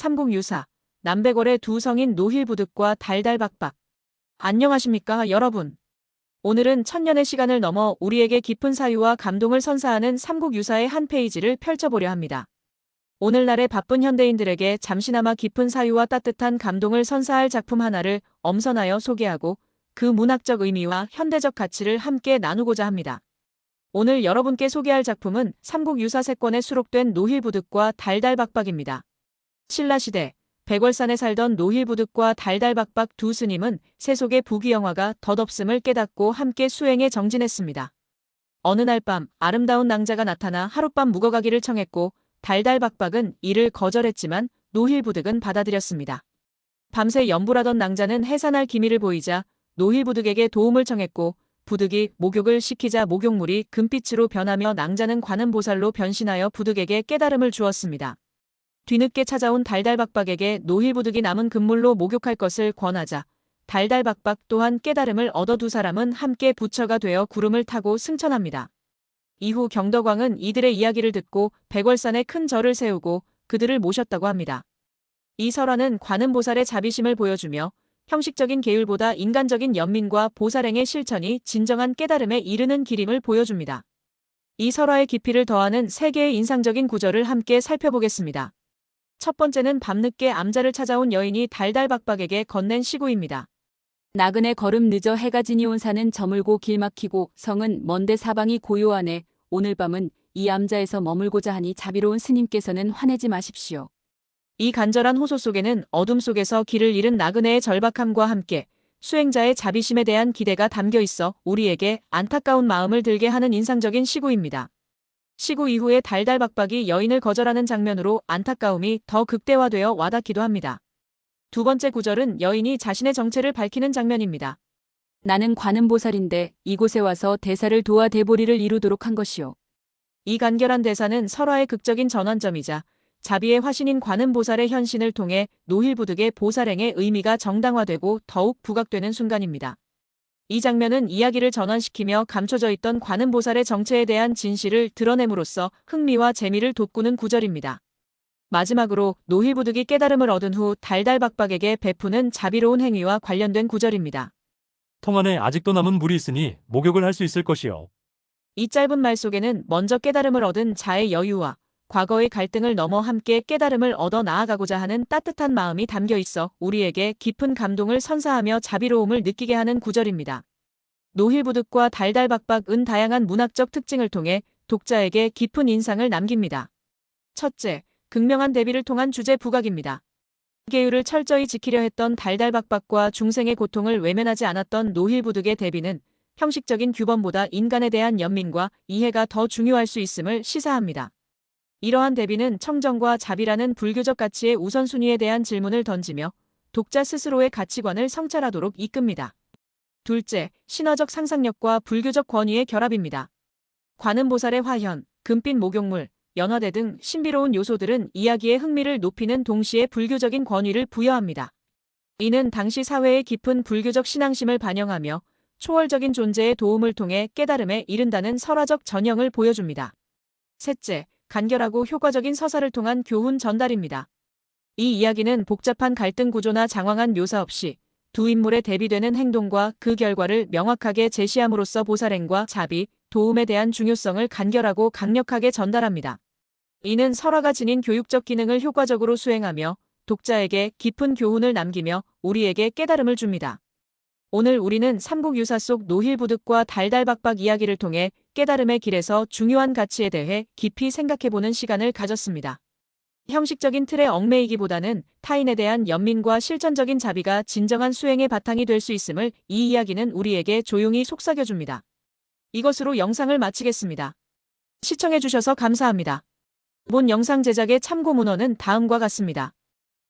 삼국유사, 남백월의 두 성인 노힐부득과 달달박박. 안녕하십니까, 여러분. 오늘은 천년의 시간을 넘어 우리에게 깊은 사유와 감동을 선사하는 삼국유사의 한 페이지를 펼쳐보려 합니다. 오늘날의 바쁜 현대인들에게 잠시나마 깊은 사유와 따뜻한 감동을 선사할 작품 하나를 엄선하여 소개하고 그 문학적 의미와 현대적 가치를 함께 나누고자 합니다. 오늘 여러분께 소개할 작품은 삼국유사 세권에 수록된 노힐부득과 달달박박입니다. 신라시대 백월산에 살던 노힐부득과 달달박박 두 스님은 세속의 부귀영화가 덧없음을 깨닫고 함께 수행에 정진했습니다. 어느 날 밤 아름다운 낭자가 나타나 하룻밤 묵어가기를 청했고 달달박박은 이를 거절했지만 노힐부득은 받아들였습니다. 밤새 연불하던 낭자는 해산할 기미를 보이자 노힐부득에게 도움을 청했고 부득이 목욕을 시키자 목욕물이 금빛으로 변하며 낭자는 관음보살로 변신하여 부득에게 깨달음을 주었습니다. 뒤늦게 찾아온 달달박박에게 노힐부득이 남은 금물로 목욕할 것을 권하자 달달박박 또한 깨달음을 얻어 두 사람은 함께 부처가 되어 구름을 타고 승천합니다. 이후 경덕왕은 이들의 이야기를 듣고 백월산에 큰 절을 세우고 그들을 모셨다고 합니다. 이 설화는 관음보살의 자비심을 보여주며 형식적인 계율보다 인간적인 연민과 보살행의 실천이 진정한 깨달음에 이르는 길임을 보여줍니다. 이 설화의 깊이를 더하는 세 개의 인상적인 구절을 함께 살펴보겠습니다. 첫 번째는 밤늦게 암자를 찾아온 여인이 달달박박에게 건넨 시구입니다. 나그네 걸음 늦어 해가 지니 온 산은 저물고 길 막히고 성은 먼데 사방이 고요하네 오늘 밤은 이 암자에서 머물고자 하니 자비로운 스님께서는 화내지 마십시오. 이 간절한 호소 속에는 어둠 속에서 길을 잃은 나그네의 절박함과 함께 수행자의 자비심에 대한 기대가 담겨 있어 우리에게 안타까운 마음을 들게 하는 인상적인 시구입니다. 시구 이후에 달달박박이 여인을 거절하는 장면으로 안타까움이 더 극대화되어 와닿기도 합니다. 두 번째 구절은 여인이 자신의 정체를 밝히는 장면입니다. 나는 관음보살인데 이곳에 와서 대사를 도와 대보리를 이루도록 한 것이오. 이 간결한 대사는 설화의 극적인 전환점이자 자비의 화신인 관음보살의 현신을 통해 노힐부득의 보살행의 의미가 정당화되고 더욱 부각되는 순간입니다. 이 장면은 이야기를 전환시키며 감춰져 있던 관음보살의 정체에 대한 진실을 드러냄으로써 흥미와 재미를 돋구는 구절입니다. 마지막으로 노힐부득이 깨달음을 얻은 후 달달박박에게 베푸는 자비로운 행위와 관련된 구절입니다. 통 안에 아직도 남은 물이 있으니 목욕을 할 수 있을 것이요. 이 짧은 말 속에는 먼저 깨달음을 얻은 자의 여유와 과거의 갈등을 넘어 함께 깨달음을 얻어 나아가고자 하는 따뜻한 마음이 담겨 있어 우리에게 깊은 감동을 선사하며 자비로움을 느끼게 하는 구절입니다. 노힐부득과 달달박박은 다양한 문학적 특징을 통해 독자에게 깊은 인상을 남깁니다. 첫째, 극명한 대비를 통한 주제 부각입니다. 계율을 철저히 지키려 했던 달달박박과 중생의 고통을 외면하지 않았던 노힐부득의 대비는 형식적인 규범보다 인간에 대한 연민과 이해가 더 중요할 수 있음을 시사합니다. 이러한 대비는 청정과 자비라는 불교적 가치의 우선순위에 대한 질문을 던지며 독자 스스로의 가치관을 성찰하도록 이끕니다. 둘째, 신화적 상상력과 불교적 권위의 결합입니다. 관음보살의 화현, 금빛 목욕물, 연화대 등 신비로운 요소들은 이야기의 흥미를 높이는 동시에 불교적인 권위를 부여합니다. 이는 당시 사회의 깊은 불교적 신앙심을 반영하며 초월적인 존재의 도움을 통해 깨달음에 이른다는 설화적 전형을 보여줍니다. 셋째, 간결하고 효과적인 서사를 통한 교훈 전달입니다. 이 이야기는 복잡한 갈등 구조나 장황한 묘사 없이 두 인물의 대비되는 행동과 그 결과를 명확하게 제시함으로써 보살행과 자비, 도움에 대한 중요성을 간결하고 강력하게 전달합니다. 이는 설화가 지닌 교육적 기능을 효과적으로 수행하며 독자에게 깊은 교훈을 남기며 우리에게 깨달음을 줍니다. 오늘 우리는 삼국유사 속 노힐부득과 달달박박 이야기를 통해 깨달음의 길에서 중요한 가치에 대해 깊이 생각해보는 시간을 가졌습니다. 형식적인 틀에 얽매이기보다는 타인에 대한 연민과 실천적인 자비가 진정한 수행의 바탕이 될 수 있음을 이 이야기는 우리에게 조용히 속삭여줍니다. 이것으로 영상을 마치겠습니다. 시청해주셔서 감사합니다. 본 영상 제작의 참고 문헌은 다음과 같습니다.